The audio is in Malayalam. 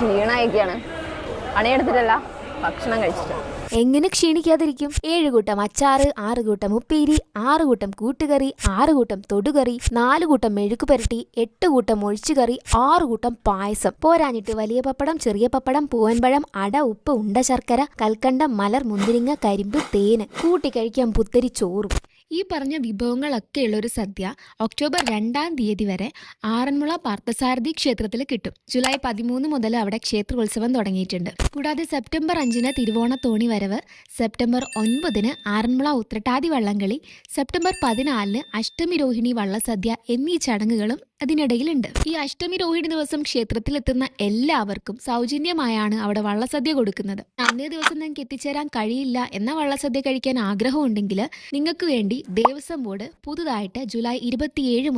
ക്ഷീണമായിരിക്കാണ് പണിയെടുത്തിട്ടല്ല ഭക്ഷണം കഴിച്ചിട്ട്. എങ്ങനെ ക്ഷീണിക്കാതിരിക്കും? ഏഴ് കൂട്ടം അച്ചാറ് ആറ് കൂട്ടം ഉപ്പേരി ആറ് കൂട്ടം കൂട്ടുകറി ആറ് കൂട്ടം തൊടുകറി നാല് കൂട്ടം മെഴുക്ക് പുരട്ടി എട്ട് കൂട്ടം ഒഴിച്ചുകറി ആറ് കൂട്ടം പായസം. പോരാഞ്ഞിട്ട് വലിയ പപ്പടം ചെറിയ പപ്പടം പൂവൻപഴം അട ഉപ്പ് ഉണ്ട ശർക്കര കൽക്കണ്ടം മലർ മുന്തിരിങ്ങ കരിമ്പ് തേന്. കൂട്ടി കഴിക്കാൻ പുത്തരി ചോറും. ഈ പറഞ്ഞ വിഭവങ്ങളൊക്കെയുള്ള ഒരു സദ്യ ഒക്ടോബർ രണ്ടാം തീയതി വരെ ആറന്മുള പാർത്ഥസാരഥി ക്ഷേത്രത്തിൽ കിട്ടും. ജൂലൈ പതിമൂന്ന് മുതൽ അവിടെ ക്ഷേത്രോത്സവം തുടങ്ങിയിട്ടുണ്ട്. കൂടാതെ സെപ്റ്റംബർ അഞ്ചിന് തിരുവോണത്തോണി വരവ് സെപ്റ്റംബർ ഒൻപതിന് ആറന്മുള ഉത്രട്ടാതി വള്ളംകളി സെപ്റ്റംബർ പതിനാലിന് അഷ്ടമി രോഹിണി വള്ളസദ്യ എന്നീ ചടങ്ങുകളും അതിനിടയിലുണ്ട്. ഈ അഷ്ടമി രോഹിണി ദിവസം ക്ഷേത്രത്തിലെത്തുന്ന എല്ലാവർക്കും സൗജന്യമായാണ് അവിടെ വള്ളസദ്യ കൊടുക്കുന്നത്. അന്നേ ദിവസം നിങ്ങൾക്ക് എത്തിച്ചേരാൻ കഴിയില്ല എന്ന വള്ളസദ്യ കഴിക്കാൻ ആഗ്രഹമുണ്ടെങ്കിൽ നിങ്ങൾക്ക് വേണ്ടി ദേവസ്വം ബോർഡ് പുതുതായിട്ട് ജൂലൈ ഇരുപത്തിയേഴ്